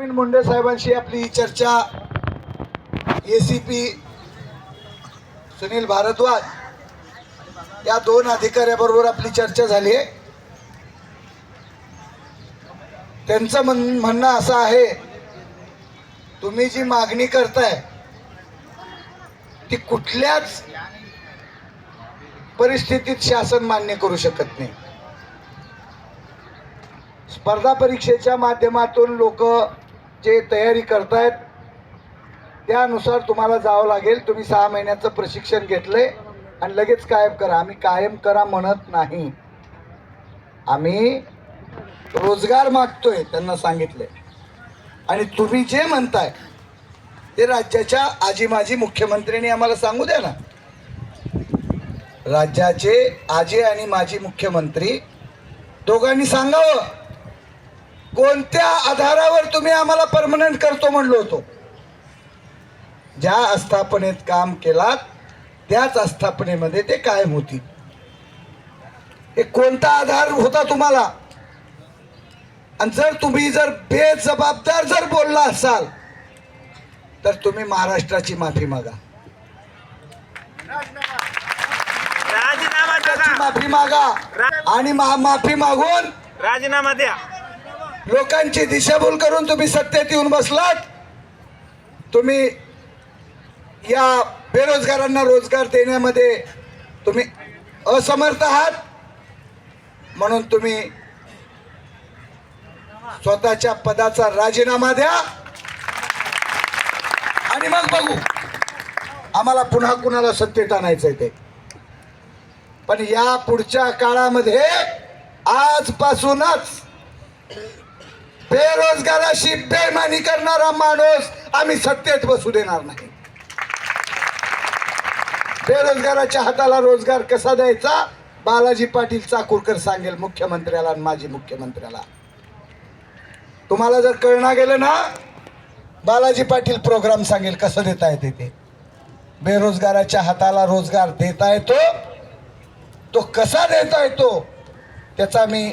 प्रवीण मुंडे साहेबांशी आपली चर्चा. A C P Sunil Bharadwaj या दोन अधिकाऱ्याबरोबर आपली चर्चा झाली आहे. त्यांचं म्हण म्हणणं असं आहे तुम्ही जी मागणी करताय ती कुठल्याच परिस्थितीत शासन मान्य करू शकत नाही. स्पर्धा परीक्षेच्या माध्यमातून लोक जे तयारी करतायत त्यानुसार तुम्हाला जावं लागेल. तुम्ही सहा महिन्याचं प्रशिक्षण घेतलंय आणि लगेच कायम करा. आम्ही कायम करा म्हणत नाही. आम्ही रोजगार मागतोय त्यांना सांगितले आणि तुम्ही जे म्हणताय ते राज्याच्या आजी माजी मुख्यमंत्र्यांनी आम्हाला सांगू द्या ना. राज्याचे आजी आणि माजी मुख्यमंत्री दोघांनी सांगावं. कोणत्या आधारावर तुम्ही आम्हाला परमनंट करतो म्हणलो होतो? ज्या आस्थापनेत काम केलात त्याच आस्थापनेमध्ये ते कायम होती. हे कोणता आधार होता तुम्हाला? आणि जर तुम्ही जर बेजबाबदार जर बोलला असाल तर तुम्ही महाराष्ट्राची माफी मागा. माफी मागा. आणि माफी मागून राजीनामा द्या. लोकांची दिशाभूल करून तुम्ही सत्तेत येऊन बसलात. तुम्ही या बेरोजगारांना रोजगार देण्यामध्ये तुम्ही असमर्थ आहात. म्हणून तुम्ही स्वतःच्या पदाचा राजीनामा द्या. आणि मग बघू. आम्हाला पुन्हा कुणाला सत्तेत आणायचंय ते. पण या पुढच्या काळामध्ये आजपासूनच बेरोजगाराशी बेमानी करणारा माणूस आम्ही सत्तेत बसू देणार नाही. बेरोजगाराच्या हाताला रोजगार कसा द्यायचा? बालाजी पाटील चाकूरकर सांगेल मुख्यमंत्र्याला आणि माजी मुख्यमंत्र्याला. तुम्हाला जर कळणार गेलं ना बालाजी पाटील प्रोग्राम सांगेल कसं देता येते ते. बेरोजगाराच्या हाताला रोजगार देता येतो तो कसा देता येतो त्याचा मी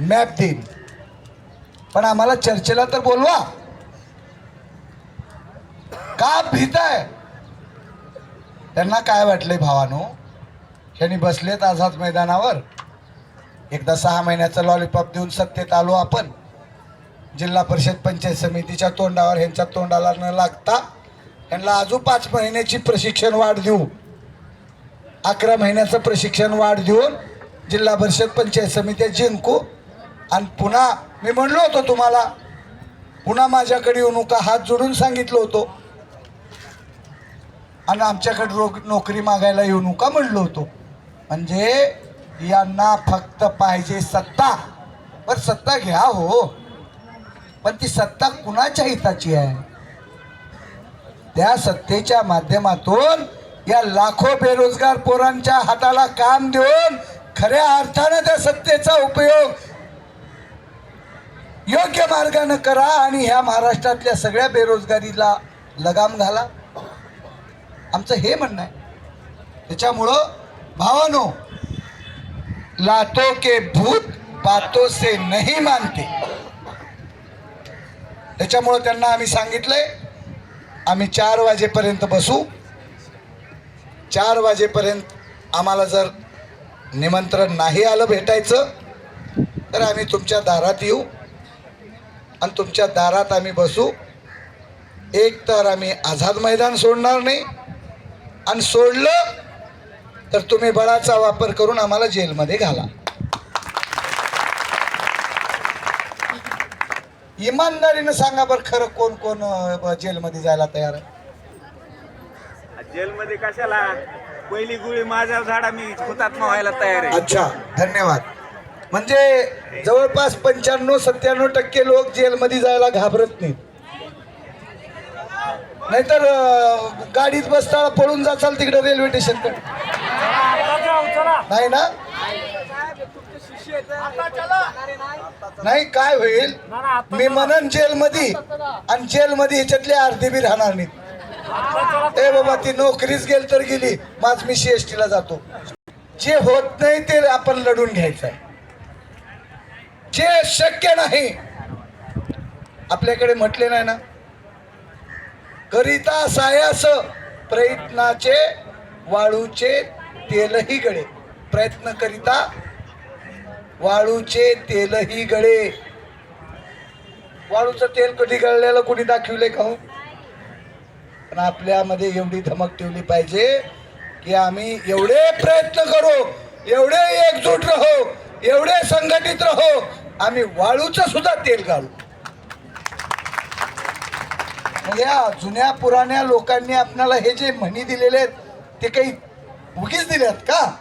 मॅप देईन. पण आम्हाला चर्चेला तर बोलवा. का भीताय त्यांना काय वाटले भावानो? ह्यांनी बसलेत आझाद मैदानावर. एकदा सहा महिन्याचं लॉलीपॉप देऊन सत्तेत आलो आपण. जिल्हा परिषद पंचायत समितीच्या तोंडावर ह्यांच्या तोंडाला न लागता ह्यांना अजून पाच महिन्याची प्रशिक्षण वाढ देऊ. अकरा महिन्याचं प्रशिक्षण वाढ देऊन जिल्हा परिषद पंचायत समित्या जिंकू. आणि पुन्हा मी म्हणलो होतो तुम्हाला पुन्हा माझ्याकडे येऊ नका हात जोडून सांगितलं होतो. आणि आमच्याकडे रोग नोकरी मागायला येऊ नका म्हणलो होतो. म्हणजे यांना फक्त पाहिजे सत्ता. पण सत्ता घ्या हो. पण ती सत्ता कुणाच्या हिताची आहे? त्या सत्तेच्या माध्यमातून या लाखो बेरोजगार पोरांच्या हाताला काम देऊन खऱ्या अर्थानं त्या सत्तेचा उपयोग योग्य मार्गानं करा आणि ह्या महाराष्ट्रातल्या सगळ्या बेरोजगारीला लगाम घाला. आमचं हे म्हणणं आहे. त्याच्यामुळं भावानो लातो के भूत बातो से नाही मानते. त्याच्यामुळं त्यांना आम्ही सांगितलंय आम्ही चार वाजेपर्यंत बसू. चार वाजेपर्यंत आम्हाला जर निमंत्रण नाही आलं भेटायचं तर आम्ही तुमच्या दारात येऊ. आणि तुमच्या दारात आम्ही बसू. एक तर आम्ही आझाद मैदान सोडणार नाही. आणि सोडलं तर तुम्ही बळाचा वापर करून आम्हाला जेलमध्ये घाला. इमानदारीनं सांगा बरं खरं कोण कोण जेलमध्ये जायला तयार आहे? जेलमध्ये कशाला? पहिली गुळी माझ्या झाडा मी हुतात्मा व्हायला तयार आहे. अच्छा धन्यवाद. म्हणजे जवळपास पंच्याण्णव सत्त्याण्णव टक्के लोक जेलमध्ये जायला घाबरत नाहीत. नाहीतर गाडीत बसता पळून जाचाल तिकडे रेल्वे स्टेशन नाही ना? नाही काय होईल? मी म्हणन जेलमध्ये आणि जेलमध्ये ह्याच्यातले अर्धे बी राहणार नाहीत. ए बाबा ती नोकरीच गेल तर गेली. माझ मी सी एस ला जातो. जे होत नाही ते आपण लढून घ्यायचं आहे. जे शक्य नाही. आपल्याकडे म्हटले नाही ना? करिता सायास प्रयत्नाचे वाळूचे तेलही गळे. प्रयत्न करिता वाळूचे तेलही गळे. वाळूचं तेल कधी गळलेलं कोणी दाखविले का हो? पण आपल्यामध्ये एवढी धमक ठेवली पाहिजे की आम्ही एवढे प्रयत्न करू एवढे एकजूट राहू एवढे संघटित राहू आम्ही वाळूचं सुद्धा तेल घालू. या जुन्या पुराण्या लोकांनी आपल्याला हे जे म्हणी दिलेले आहेत ते काही उगीच दिल्यात का?